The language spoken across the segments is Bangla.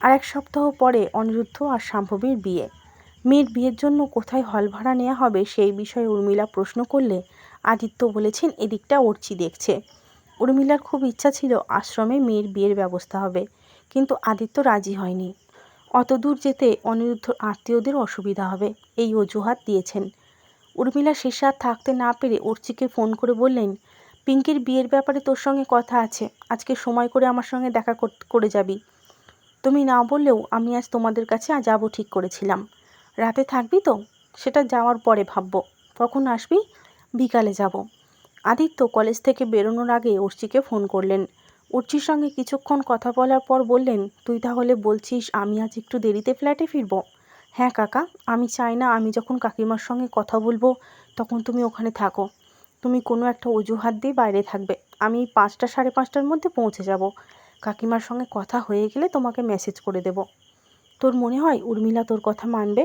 আর এক সপ্তাহ পরে অনিরুদ্ধ আর শাম্ভবীর বিয়ে। মেয়ের বিয়ের জন্য কোথায় হল ভাড়া নেওয়া হবে সেই বিষয়ে উর্মিলা প্রশ্ন করলে আদিত্য বলেছেন, এদিকটা অর্চি দেখছে। উর্মিলার খুব ইচ্ছা ছিল আশ্রমে মেয়ের বিয়ের ব্যবস্থা হবে, কিন্তু আদিত্য রাজি হয়নি। অত দূর যেতে অনিরুদ্ধ আত্মীয়দের অসুবিধা হবে, এই অজুহাত দিয়েছেন। উর্মিলা শেষে আর থাকতে না পেরে অর্চিকে ফোন করে বললেন, পিঙ্কির বিয়ের ব্যাপারে তোর সঙ্গে কথা আছে, আজকে সময় করে আমার সঙ্গে দেখা কর- করে যাবি। তুমি না বললেও আমি আজ তোমাদের কাছে যাব ঠিক করেছিলাম। রাতে থাকবি তো? সেটা যাওয়ার পরে ভাববো। কখন আসবি? বিকালে যাব। আদিত্য কলেজ থেকে বেরোনোর আগে অর্চিকে ফোন করলেন। অর্চির সঙ্গে কিছুক্ষণ কথা বলার পর বললেন, তুই তাহলে বলছিস আমি আজ একটু দেরিতে ফ্ল্যাটে ফিরবো? হ্যাঁ কাকা, আমি চাই না আমি যখন কাকিমার সঙ্গে কথা বলব তখন তুমি ওখানে থাকো। তুমি কোনো একটা অজুহাত দিয়ে বাইরে থাকবে। আমি পাঁচটা সাড়ে পাঁচটার মধ্যে পৌঁছে যাব। কাকিমার সঙ্গে কথা হয়ে গেলে তোমাকে মেসেজ করে দেব। তোর মনে হয় উর্মিলা তোর কথা মানবে?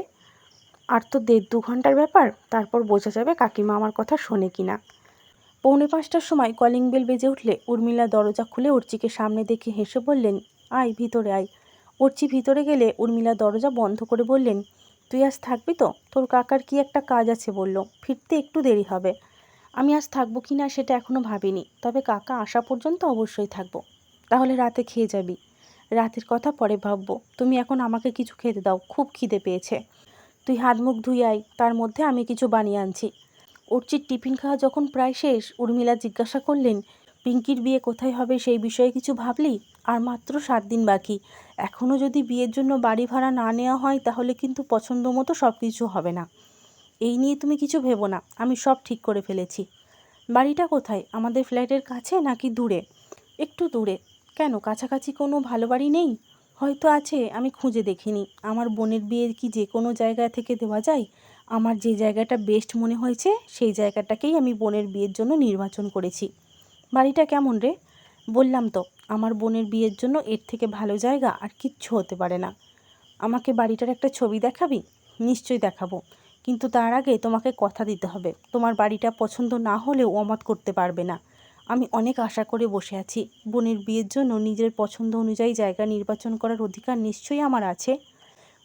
আর তো দেড় দু ঘণ্টার ব্যাপার, তারপর বোঝা যাবে কাকিমা আমার কথা শোনে কি না পৌনে পাঁচটার সময় কলিং বেল বেজে উঠলে উর্মিলা দরজা খুলে অর্চিকে সামনে দেখে হেসে বললেন, আয় ভিতরে আয়। অর্চি ভিতরে গেলে উর্মিলা দরজা বন্ধ করে বললেন, তুই আজ থাকবি তো? তোর কাকার কি একটা কাজ আছে? বলল, ফিরতে একটু দেরি হবে। আমি আজ থাকব কি না সেটা এখনও ভাবিনি। তবে কাকা আসা পর্যন্ত অবশ্যই থাকব। তাহলে রাতে খেয়ে যাবি। রাতের কথা পরে ভাববো। তুমি এখন আমাকে কিছু খেতে দাও, খুব খিদে পেয়েছে। তুই হাত মুখ ধুই আয়, তার মধ্যে আমি কিছু বানিয়ে আনছি। অর্চির টিফিন খাওয়া যখন প্রায় শেষ, উর্মিলা জিজ্ঞাসা করলেন, পিঙ্কির বিয়ে কোথায় হবে সেই বিষয়ে কিছু ভাবলি? আর মাত্র সাত দিন বাকি। এখনও যদি বিয়ের জন্য বাড়ি ভাড়া না নেওয়া হয়, তাহলে কিন্তু পছন্দ মতো সব কিছু হবে না। এই নিয়ে তুমি কিছু ভেবো না, আমি সব ঠিক করে ফেলেছি। বাড়িটা কোথায়? আমাদের ফ্ল্যাটের কাছে নাকি দূরে? একটু দূরে। কেন? কাছাকাছি কোনো ভালো বাড়ি নেই? হয়তো আছে, আমি খুঁজে দেখিনি। আমার বোনের বিয়ে কি যে কোনো জায়গা থেকে দেওয়া যায়? আমার যে জায়গাটা বেস্ট মনে হয়েছে, সেই জায়গাটাকেই আমি বোনের বিয়ের জন্য নির্বাচন করেছি। বাড়িটা কেমন রে? বললাম তো, আমার বোনের বিয়ের জন্য এর থেকে ভালো জায়গা আর কিচ্ছু হতে পারে না। আমাকে বাড়িটার একটা ছবি দেখাবি? নিশ্চয়ই দেখাবো। কিন্তু তার আগে তোমাকে কথা দিতে হবে। তোমার বাড়িটা পছন্দ না হলেও অমত করতে পারবে না। আমি অনেক আশা করে বসে আছি। বোনের বিয়ের জন্য নিজের পছন্দ অনুযায়ী জায়গা নির্বাচন করার অধিকার নিশ্চয়ই আমার আছে।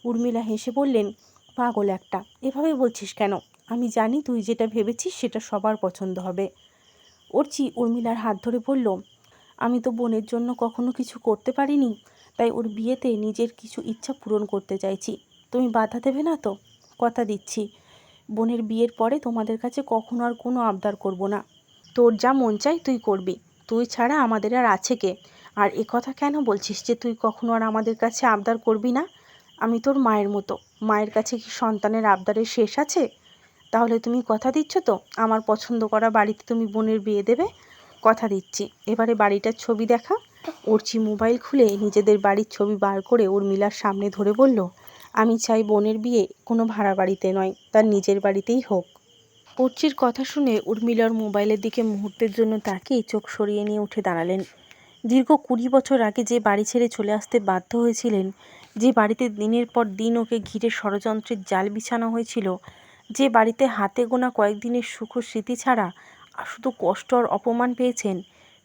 উর্মিলা হেসে বললেন, পাগল একটা। এভাবে বলছিস কেন? আমি জানি তুই যেটা ভেবেছিস সেটা সবার পছন্দ হবে। অর্চি উর্মিলার হাত ধরে বলল, আমি তো বোনের জন্য কখনো কিছু করতে পারিনি, তাই ওর বিয়েতে নিজের কিছু ইচ্ছা পূরণ করতে চাইছি। তুমি বাধা দেবে না তো? কথা দিচ্ছি। বোনের বিয়ের পরে তোমাদের কাছে কখনো আর কোনো আবদার করব না। তোর যা মন চাই তুই করবি। তুই ছাড়া আমাদের আর আছে কে? আর কথা কেন বলছিস যে তুই কখনো আর আমাদের কাছে আবদার করবি না? আমি তোর মায়ের মতো। মায়ের কাছে কি সন্তানের আবদারের শেষ আছে? তাহলে তুমি কথা দিচ্ছ তো? আমার পছন্দ করা বাড়িতে তুমি বোনের বিয়ে দেবে? কথা দিচ্ছি। এবারে বাড়িটার ছবি দেখা। অর্চি মোবাইল খুলে নিজেদের বাড়ির ছবি বার করে উর্মিলার সামনে ধরে বলল, আমি চাই বোনের বিয়ে কোনো ভাড়া বাড়িতে নয়, তার নিজের বাড়িতেই হোক। অর্চির কথা শুনে উর্মিলার মোবাইলের দিকে মুহূর্তের জন্য তাকিয়ে চোখ সরিয়ে নিয়ে উঠে দাঁড়ালেন। দীর্ঘ কুড়ি বছর আগে যে বাড়ি ছেড়ে চলে আসতে বাধ্য হয়েছিলেন, যে বাড়িতে দিনের পর দিন ওকে ঘিরে ষড়যন্ত্রের জাল বিছানো হয়েছিল, যে বাড়িতে হাতে গোনা কয়েকদিনের সুখ স্মৃতি ছাড়া শুধু কষ্ট আর অপমান পেয়েছেন,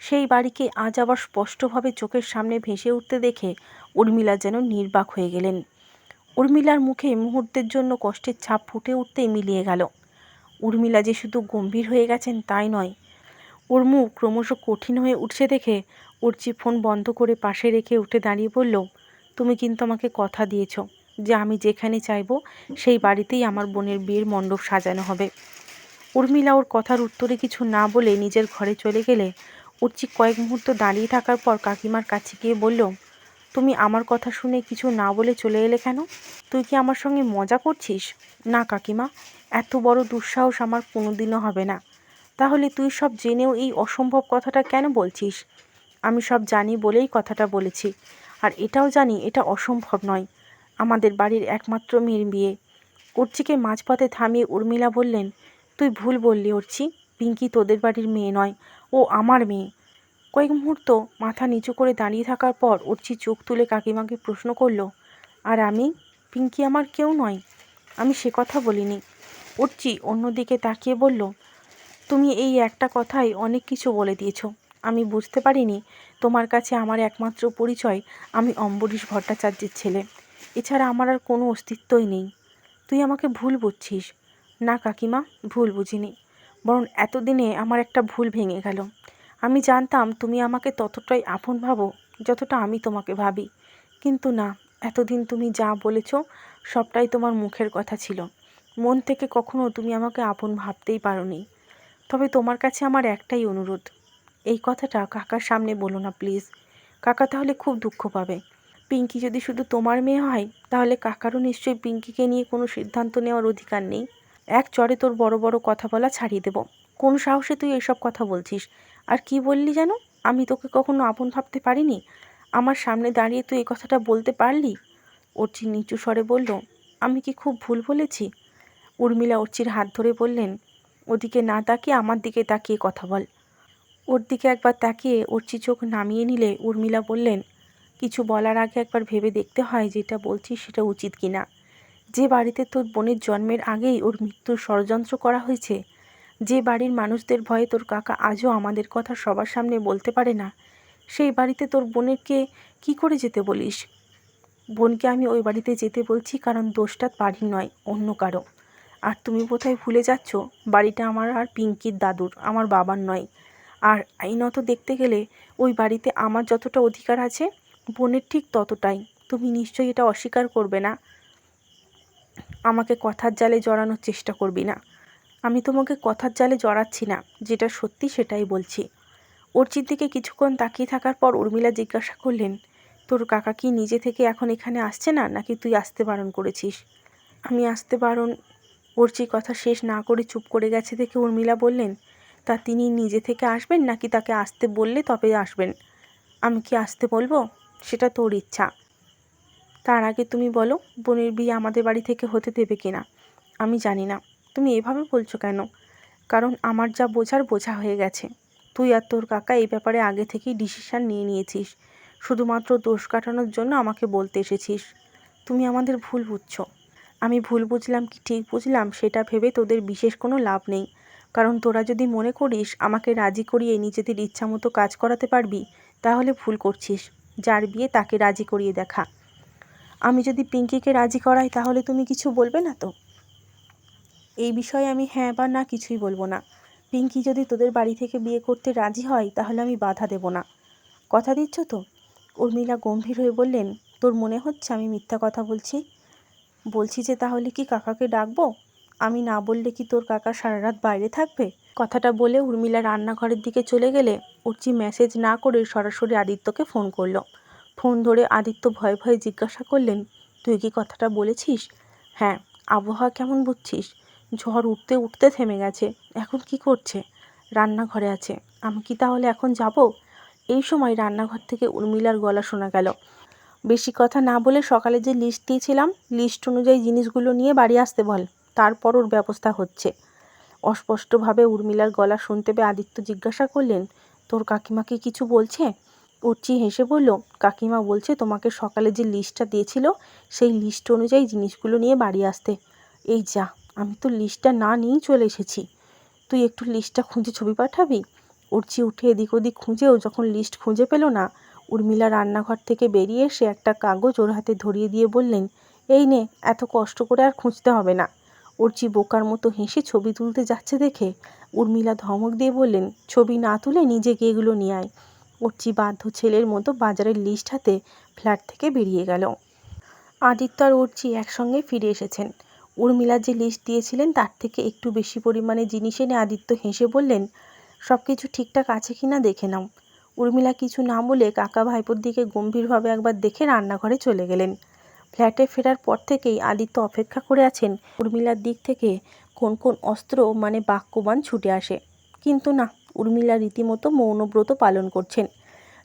সেই বাড়িকে আজ আবার স্পষ্টভাবে চোখের সামনে ভেসে উঠতে দেখে উর্মিলা যেন নির্বাক হয়ে গেলেন। উর্মিলার মুখে মুহূর্তের জন্য কষ্টের ছাপ ফুটে উঠতেই মিলিয়ে গেল। উর্মিলা যে শুধু গম্ভীর হয়ে গেছেন তাই নয়, ওর মুখ ক্রমশ কঠিন হয়ে উঠছে দেখে উর্চি ফোন বন্ধ করে পাশে রেখে উঠে দাঁড়িয়ে বলল, তুমি কিন্তু আমাকে কথা দিয়েছ যে আমি যেখানে চাইব সেই বাড়িতেই আমার বোনের বিয়ের মণ্ডপ সাজানো হবে। উর্মিলা ওর কথার উত্তরে কিছু না বলে নিজের ঘরে চলে গেলে উর্চি কয়েক মুহূর্ত দাঁড়িয়ে থাকার পর কাকিমার কাছে গিয়ে বলল তুমি আমার কথা শুনে কিছু না বলে চলে এলে কেন? তুই কি আমার সঙ্গে মজা করছিস? না, কাকিমা, এত বড় দুঃসাহস আমার কোনোদিনও হবে না। তাহলে তুই সব জেনেও এই অসম্ভব কথাটা কেন বলছিস? আমি সব জানি বলেই কথাটা বলেছি। আর এটাও জানি এটা অসম্ভব নয়। আমাদের বাড়ির একমাত্র মেয়ের বিয়ে। অর্চিকে মাঝপথে থামিয়ে উর্মিলা বললেন, তুই ভুল বললি অর্চি পিঙ্কি তোদের বাড়ির মেয়ে নয়, ও আমার মেয়ে। কয়েক মুহূর্ত মাথা নিচু করে দাঁড়িয়ে থাকার পর অর্চি চোখ তুলে কাকিমাকে প্রশ্ন করল, আর আমি? পিঙ্কি আমার কেউ নয়। আমি সে কথা বলিনি। অর্চি অন্যদিকে তাকিয়ে বলল, তুমি এই একটা কথাই অনেক কিছু বলে দিয়েছ। আমি বুঝতে পারিনি তোমার কাছে আমার একমাত্র পরিচয়। আমি অম্বরীশ ভট্টাচার্যের ছেলে। এছাড়া আমার আর কোনো অস্তিত্বই নেই। তুই আমাকে ভুল বুঝছিস। না কাকিমা, ভুল বুঝিনি। বরং এতদিনে আমার একটা ভুল ভেঙে গেল। আমি জানতাম তুমি আমাকে ততটাই আপন ভাবো যতটা আমি তোমাকে ভাবি। কিন্তু না, এতদিন তুমি যা বলেছ, সবটাই তোমার মুখের কথা ছিল। মন থেকে কখনো তুমি আমাকে আপন ভাবতেই পারোনি। তবে তোমার কাছে আমার একটাই অনুরোধ। এই কথাটা কাকার সামনে বলো না, প্লিজ। কাকা তাহলে খুব দুঃখ পাবে। পিঙ্কি যদি শুধু তোমার মেয়ে হয়, তাহলে কাকারও নিশ্চয়ই পিঙ্কিকে নিয়ে কোনো সিদ্ধান্ত নেওয়ার অধিকার নেই। এক চড়ে তোর বড় বড় কথা বলা ছাড়িয়ে দেবো। কোন সাহসে তুই এসব কথা বলছিস? আর কি বললি যেন? আমি তোকে কখনো আপন ভাবতে পারিনি। আমার সামনে দাঁড়িয়ে তুই এই কথাটা বলতে পারলি? অর্চি নিচু স্বরে বলল, আমি কি খুব ভুল বলেছি? উর্মিলা অর্চির হাত ধরে বললেন, ওদিকে না তাকিয়ে আমার দিকে তাকিয়ে কথা বল। ওর দিকে একবার তাকিয়ে অর্চি চোখ নামিয়ে নিলে উর্মিলা বললেন, কিছু বলার আগে একবার ভেবে দেখতে হয় যেটা বলছিস সেটা উচিত কি না যে বাড়িতে তোর বোনের জন্মের আগেই ওর মৃত্যুর ষড়যন্ত্র করা হয়েছে যে বাড়ির মানুষদের ভয়ে তোর কাকা আজও আমাদের কথা সবার সামনে বলতে পারে না, সেই বাড়িতে তোর বোনেরকে কি করে যেতে বলিস? বোনকে আমি ওই বাড়িতে যেতে বলছি কারণ দোষটা বাড়ির নয়, অন্য কারও। আর তুমি বোধহয় ভুলে যাচ্ছ, বাড়িটা আমার আর পিঙ্কির দাদুর, আমার বাবার নয়। আর আইনত দেখতে গেলে ওই বাড়িতে আমার যতটা অধিকার আছে, বোনের ঠিক ততটাই। তুমি নিশ্চয়ই এটা অস্বীকার করবে না। আমাকে কথার জালে জড়ানোর চেষ্টা করবি না। আমি তোমাকে কথার জালে জড়াচ্ছি না, যেটা সত্যি সেটাই বলছি। অর্চির দিকে কিছুক্ষণ তাকিয়ে থাকার পর উর্মিলা জিজ্ঞাসা করলেন, তোর কাকা কি নিজে থেকে এখন এখানে আসছে না, নাকি তুই আসতে বারণ করেছিস? আমি আসতে বারণ অর্চি কথা শেষ না করে চুপ করে গেছে দেখে উর্মিলা বললেন, তা তিনি নিজে থেকে আসবেন, নাকি তাকে আসতে বললে তবে আসবেন? আমি কি আসতে বলব? সেটা তোর ইচ্ছা। তার আগে তুমি বলো, বোনের বিয়ে আমাদের বাড়ি থেকে হতে দেবে কি না আমি জানি না। তুমি এভাবে বলছো কেন? কারণ আমার যা বোঝার বোঝা হয়ে গেছে। তুই আর তোর কাকা এই ব্যাপারে আগে থেকেই ডিসিশান নিয়ে নিয়েছিস। শুধুমাত্র দোষ কাটানোর জন্য আমাকে বলতে এসেছিস। তুমি আমাদের ভুল বুঝছ। আমি ভুল বুঝলাম কি ঠিক বুঝলাম সেটা ভেবে তোদের বিশেষ কোনো লাভ নেই। কারণ তোরা যদি মনে করিস আমাকে রাজি করিয়ে নিজেদের ইচ্ছা মতো কাজ করাতে পারবি, তাহলে ভুল করছিস। যার বিয়ে তাকে রাজি করিয়ে দেখা। আমি যদি পিঙ্কিকে রাজি করাই তাহলে তুমি কিছু বলবে না তো? এই বিষয়ে আমি হ্যাঁ বা না কিছুই বলব না। পিঙ্কি যদি তোদের বাড়ি থেকে বিয়ে করতে রাজি হয়, তাহলে আমি বাধা দেব না। কথা দিচ্ছ তো? উর্মিলা গম্ভীর হয়ে বললেন, তোর মনে হচ্ছে আমি মিথ্যা কথা বলছি? বলছি যে তাহলে কি কাকাকে ডাকবো? আমি না বললে কি তোর কাকা সারা রাত বাইরে থাকবে? কথাটা বলে উর্মিলা রান্নাঘরের দিকে চলে গেলে উর্চি মেসেজ না করে সরাসরি আদিত্যকে ফোন করল। ফোন ধরে আদিত্য ভয়ে ভয়ে জিজ্ঞাসা করলেন, তুই কি কথাটা বলেছিস? হ্যাঁ আবহাওয়া কেমন বুঝছিস? ঝড় উঠতে উঠতে থেমে গেছে। এখন কি করছে? রান্নাঘরে আছে। আমি কি তাহলে এখন যাব? এই সময় রান্নাঘর থেকে উর্মিলার গলা শোনা গেল। বেশি কথা না বলে সকালে যে লিস্ট দিয়েছিলাম লিস্ট অনুযায়ী জিনিসগুলো নিয়ে বাড়ি আসতে বল। তারপর ওর ব্যবস্থা হচ্ছে। অস্পষ্টভাবে উর্মিলার গলা শুনতে পেয়ে আদিত্য জিজ্ঞাসা করলেন, তোর কাকিমা কি কিছু বলছে? অর্চি হেসে বলল, কাকিমা বলছে তোমাকে সকালে যে লিস্টটা দিয়েছিল, সেই লিস্ট অনুযায়ী জিনিসগুলো নিয়ে বাড়ি আসতে। এই যা। আমি তো লিস্টটা না নিয়েই চলে এসেছি। তুই একটু লিস্টটা খুঁজে ছবি পাঠাবি? উড়ছি উঠে এদিক ওদিক খুঁজেও যখন লিস্ট খুঁজে পেল না, উর্মিলা রান্নাঘর থেকে বেরিয়ে এসে একটা কাগজ ওর হাতে ধরিয়ে দিয়ে বললেন, এই নে, এত কষ্ট করে আর খুঁজতে হবে না। উর্চি বোকার মতো হেসে ছবি তুলতে যাচ্ছে দেখে উর্মিলা ধমক দিয়ে বললেন, ছবি না তুলে নিজে গিয়ে এগুলো নিয়ে আয়। উর্চি বাধ্য ছেলের মতো বাজারের লিস্ট হাতে ফ্ল্যাট থেকে বেরিয়ে গেল। আদিত্য আর উর্চি একসঙ্গে ফিরে এসেছেন। উর্মিলা যে লিস্ট দিয়েছিলেন, তার থেকে একটু বেশি পরিমাণে জিনিস এনে আদিত্য হেসে বললেন সব কিছু ঠিকঠাক আছে কি না দেখে নাও। উর্মিলা কিছু না বলে কাকা ভাইপোর দিকে গম্ভীরভাবে একবার দেখে রান্নাঘরে চলে গেলেন। ফ্ল্যাটে ফেরার পর থেকেই আদিত্য অপেক্ষা করে আছেন। উর্মিলার দিক থেকে কোন কোন অস্ত্র মানে বাক্যবান ছুটে আসে। কিন্তু না, উর্মিলা রীতিমতো মৌনব্রত পালন করছেন।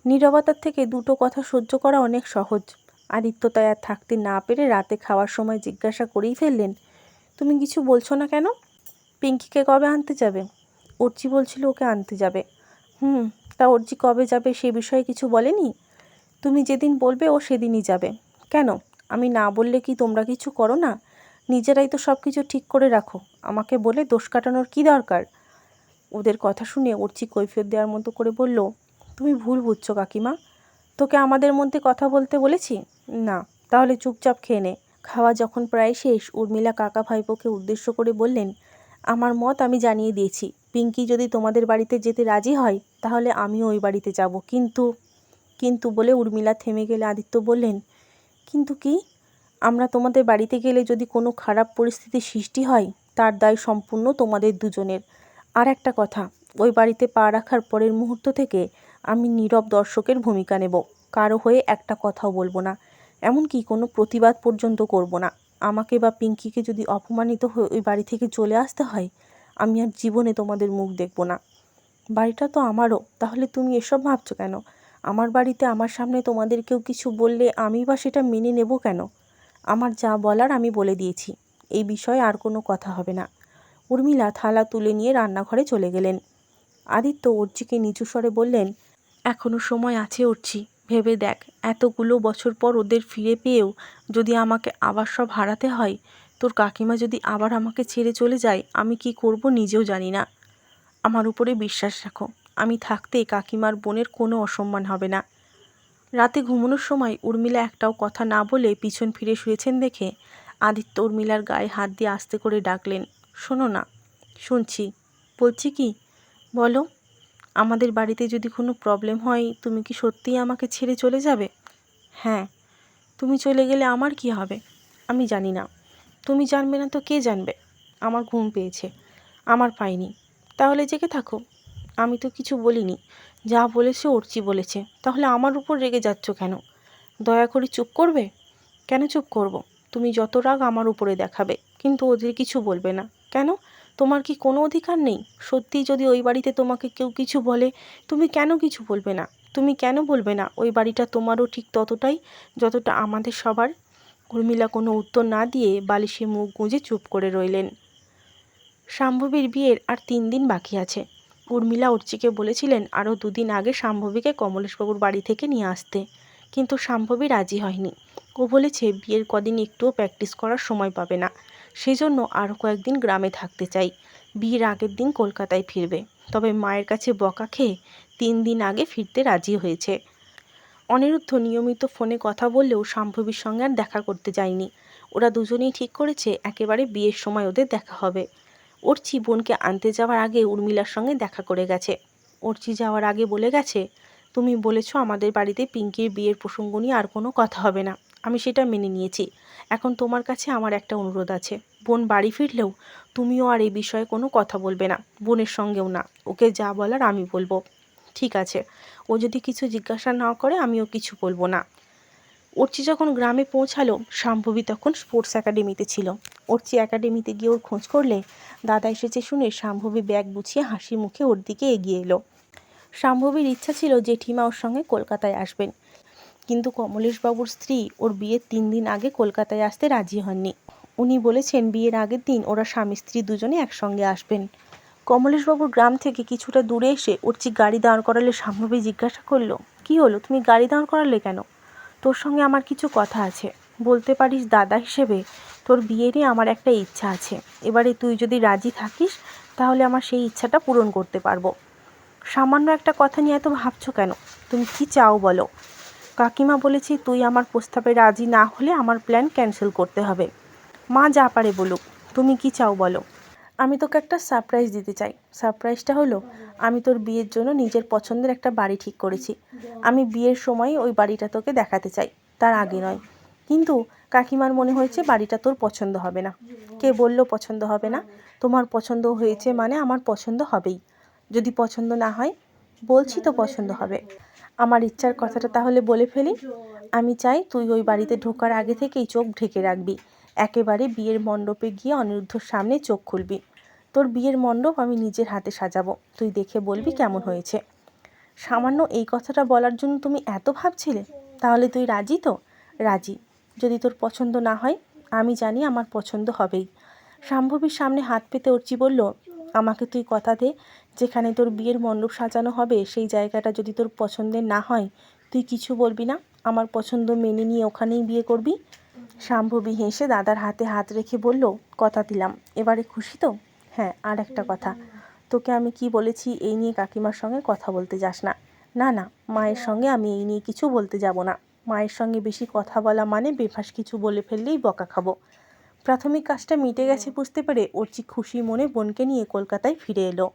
নীরবতার থেকে দুটো কথা সহ্য করা অনেক সহজ। আদিত্য তাই আর থাকতে না পেরে রাতে খাওয়ার সময় জিজ্ঞাসা করেই ফেললেন, তুমি কিছু বলছো না কেন? পিঙ্কিকে কবে আনতে যাবে? অর্চি বলছিল ওকে আনতে যাবে। হুম, তা অর্চি কবে যাবে সে বিষয়ে কিছু বলেনি? তুমি যেদিন বলবে ও সেদিনই যাবে। কেন? আমি না বললে কি তোমরা কিছু করো না? নিজেরাই তো সব কিছু ঠিক করে রাখো। আমাকে বলে দোষ কাটানোর কী দরকার? ওদের কথা শুনে অর্চি কৈফিয়ত দেওয়ার মতো করে বলল, তুমি ভুল বুঝছ কাকিমা। তোকে আমাদের মধ্যে কথা বলতে বলেছি? না, তাহলে চুপচাপ খেয়ে নে। খাওয়া যখন প্রায় শেষ, উর্মিলা কাকা ভাইপোকে উদ্দেশ্য করে বললেন, আমার মত আমি জানিয়ে দিয়েছি। পিঙ্কি যদি তোমাদের বাড়িতে যেতে রাজি হয়, তাহলে আমিও ওই বাড়িতে যাব। কিন্তু কিন্তু বলে উর্মিলা থেমে গেলে আদিত্য বললেন, কিন্তু কি? আমরা তোমাদের বাড়িতে গেলে যদি কোনো খারাপ পরিস্থিতি সৃষ্টি হয়, তার দায় সম্পূর্ণ তোমাদের দুজনের। আর একটা কথা, ওই বাড়িতে পা রাখার পরের মুহূর্ত থেকে আমি নীরব দর্শকের ভূমিকা নেব। কারও হয়ে একটা কথাও বলব না। এমনকি কোনো প্রতিবাদ পর্যন্ত করব না। আমাকে বা পিঙ্কিকে যদি অপমানিত হয়ে ওই বাড়ি থেকে চলে আসতে হয়, আমি আর জীবনে তোমাদের মুখ দেখব না। বাড়িটা তো আমারও, তাহলে তুমি এসব ভাবছ কেন? আমার বাড়িতে আমার সামনে তোমাদের কেউ কিছু বললে আমি বা সেটা মেনে নেব কেন? আমার যা বলার আমি বলে দিয়েছি, এই বিষয়ে আর কোনো কথা হবে না। উর্মিলা থালা তুলে নিয়ে রান্নাঘরে চলে গেলেন। আদিত্য অর্চিকে নিচু স্বরে বললেন এখনও সময় আছে অর্চি ভেবে দেখ, এতগুলো বছর পর ওদের ফিরে পেয়েও যদি আমাকে আবার সব হারাতে হয়, তোর কাকিমা যদি আবার আমাকে ছেড়ে চলে যায়, আমি কি করব নিজেও জানি না। আমার উপরে বিশ্বাস রাখো, আমি থাকতে কাকিমার বোনের কোনো অসম্মান হবে না। রাতে ঘুমানোর সময় উর্মিলা একটাও কথা না বলে পিছন ফিরে শুয়েছেন দেখে আদিত্য উর্মিলার গায়ে হাত দিয়ে আস্তে করে ডাকলেন, শোনো না, শুনছি। বলছি কি, বলো আমাদের বাড়িতে যদি কোনো প্রবলেম হয়, তুমি কি সত্যিই আমাকে ছেড়ে চলে যাবে? হ্যাঁ। তুমি চলে গেলে আমার কি হবে? আমি জানি না। তুমি জানবে না তো কে জানবে? আমার ঘুম পেয়েছে। আমার পাইনি। তাহলে জেগে থাকো। আমি তো কিছু বলিনি। যা বলেছে অর্চি বলেছে। তাহলে আমার উপর রেগে যাচ্ছ কেন? দয়া করে চুপ করবে? কেন চুপ করব? তুমি যত রাগ আমার উপরে দেখাবে, কিন্তু ওদের কিছু বলবে না। কেন? তোমার কি কোনো অধিকার নেই? সত্যিই যদি ওই বাড়িতে তোমাকে কেউ কিছু বলে, তুমি কেন কিছু বলবে না? তুমি কেন বলবে না ওই বাড়িটা তোমারও ঠিক ততটাই, যতটা আমাদের সবার? উর্মিলা কোনো উত্তর না দিয়ে বালিশে মুখ গুঁজে চুপ করে রইলেন। শাম্ভবীর বিয়ের আর তিন দিন বাকি আছে। উর্মিলা অর্চিকে বলেছিলেন আরও দুদিন আগে শাম্ভবীকে কমলেশবাবুর বাড়ি থেকে নিয়ে আসতে। কিন্তু শাম্ভবী রাজি হয়নি। ও বলেছে বিয়ের কদিন একটুও প্র্যাকটিস করার সময় পাবে না। সেজন্য আরও কয়েকদিন গ্রামে থাকতে চাই। বিয়ের আগের দিন কলকাতায় ফিরবে। তবে মায়ের কাছে বকা খেয়ে তিন দিন আগে ফিরতে রাজি হয়েছে। অনিরুদ্ধ নিয়মিত ফোনে কথা বললেও শাম্ভবীর সঙ্গে আর দেখা করতে যায়নি। ওরা দুজনেই ঠিক করেছে, একেবারে বিয়ের সময় ওদের দেখা হবে। অর্চি বোনকে আনতে যাওয়ার আগে উর্মিলার সঙ্গে দেখা করে গেছে। অর্চি যাওয়ার আগে বলে গেছে, তুমি বলেছ আমাদের বাড়িতে পিঙ্কির বিয়ের প্রসঙ্গ নিয়ে আর কোনো কথা হবে না। আমি সেটা মেনে নিয়েছি। এখন তোমার কাছে আমার একটা অনুরোধ আছে। বোন বাড়ি ফিরলেও তুমিও আর এই বিষয়ে কোনো কথা বলবে না। বোনের সঙ্গেও না। ওকে যা বলার আমি বলব। ঠিক আছে। ও যদি কিছু জিজ্ঞাসা না করে আমিও কিছু বলব না। অর্চি যখন গ্রামে পৌঁছালো, শাম্ভবী তখন স্পোর্টস একাডেমিতে ছিল। অর্চি একাডেমিতে গিয়ে ওর খোঁজ করলে দাদা এসেছে শুনে শাম্ভবী ব্যাগ গুছিয়ে হাসি মুখে ওর দিকে এগিয়ে এলো। শাম্ভবীর ইচ্ছা ছিল জেঠিমা ওর সঙ্গে কলকাতায় আসবেন। কিন্তু কমলেশবাবুর স্ত্রী ওর বিয়ের তিন দিন আগে কলকাতায় আসতে রাজি হননি। উনি বলেছেন, বিয়ের আগের দিন ওরা স্বামী স্ত্রী দুজনে একসঙ্গে আসবেন। কমলেশবাবুর গ্রাম থেকে কিছুটা দূরে এসে অর্চি গাড়ি দাঁড় করালে শাম্ভবী জিজ্ঞাসা করল, কি হলো? তুমি গাড়ি দাঁড় করালে কেন? তোর সঙ্গে আমার কিছু কথা আছে। বলতে পারিস দাদা হিসেবে, তোর বিয়েরই আমার একটা ইচ্ছা আছে। এবারে তুই যদি রাজি থাকিস, তাহলে আমার সেই ইচ্ছাটা পূরণ করতে পারব। সামান্য একটা কথা নিয়ে এত ভাবছ কেন? তুমি কি চাও বলো? কাকিমা বলেছি, তুই আমার প্রস্তাবে রাজি না হলে আমার প্ল্যান ক্যান্সেল করতে হবে। মা যা পারে বলুক, তুমি কি চাও বলো? আমি তোকে একটা সারপ্রাইজ দিতে চাই। সারপ্রাইজটা হলো, আমি তোর বিয়ের জন্য নিজের পছন্দের একটা বাড়ি ঠিক করেছি। আমি বিয়ের সময় ওই বাড়িটা তোকে দেখাতে চাই, তার আগে নয়। কিন্তু কাকিমার মনে হয়েছে বাড়িটা তোর পছন্দ হবে না। কে বলল পছন্দ হবে না? তোমার পছন্দ হয়েছে মানে আমার পছন্দ হবেই। যদি পছন্দ না হয়, বলছি তো পছন্দ হবে। আমার ইচ্ছার কথাটা তাহলে বলে ফেলি। আমি চাই তুই ওই বাড়িতে ঢোকার আগে থেকেই চোখ ঢেকে রাখবি। একেবারে বিয়ের মণ্ডপে গিয়ে অনিরুদ্ধর সামনে চোখ খুলবি। তোর বিয়ের মণ্ডপ আমি নিজের হাতে সাজাবো। তুই দেখে বলবি কেমন হয়েছে। সামান্য এই কথাটা বলার জন্য তুমি এত ভাবছিলে? তাহলে তুই রাজি তো? রাজি। যদি তোর পছন্দ না হয়, আমি জানি আমার পছন্দ হবেই। শাম্ভবীর সামনে হাত পেতে অর্চি বলল, আমাকে তুই কথা দে যেখানে তোর বিয়ের মণ্ডপ সাজানো হবে, সেই জায়গাটা যদি তোর পছন্দের না হয়, তুই কিছু বলবি না? আমার পছন্দ মেনে নিয়ে ওখানেই বিয়ে করবি? শাম্ভবী হেসে দাদার হাতে হাত রেখে বলল, কথা দিলাম। এবারে খুশি তো? হ্যাঁ আর একটা কথা। তোকে আমি কি বলেছি এই নিয়ে কাকিমার সঙ্গে কথা বলতে যাস না। না না, মায়ের সঙ্গে আমি এই নিয়ে কিছু বলতে যাব না। মায়ের সঙ্গে বেশি কথা বলা মানে বেফাস কিছু বলে ফেললেই বকা খাব। প্রাথমিক কাজটা মিটে গেছে বুঝতে পেরে অর্চি খুশি মনে বোনকে নিয়ে কলকাতায় ফিরে এলো।